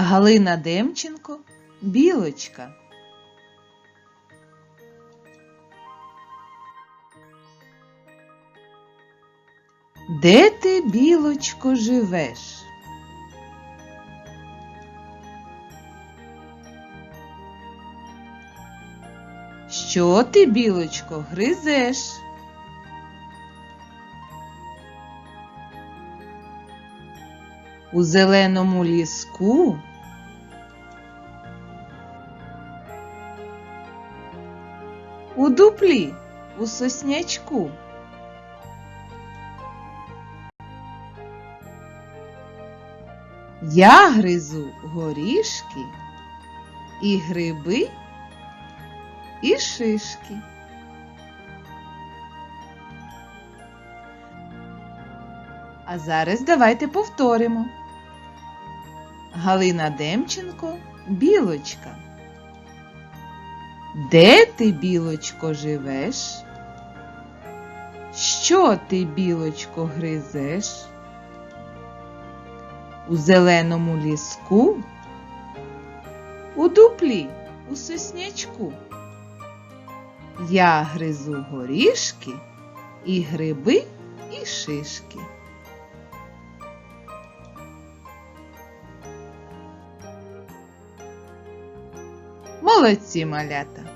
Галина Демченко Білочка. Де ти, білочко, живеш? Що ти, білочко, гризеш? У зеленому ліску у дуплі, у соснячку. Я гризу горішки і гриби, і шишки. А зараз давайте повторимо. Галина Демченко білочка. Де ти, білочко, живеш? Що ти, білочко, гризеш? У зеленому ліску? У дуплі, у соснячку. Я гризу горішки і гриби, і шишки. Молодці малята!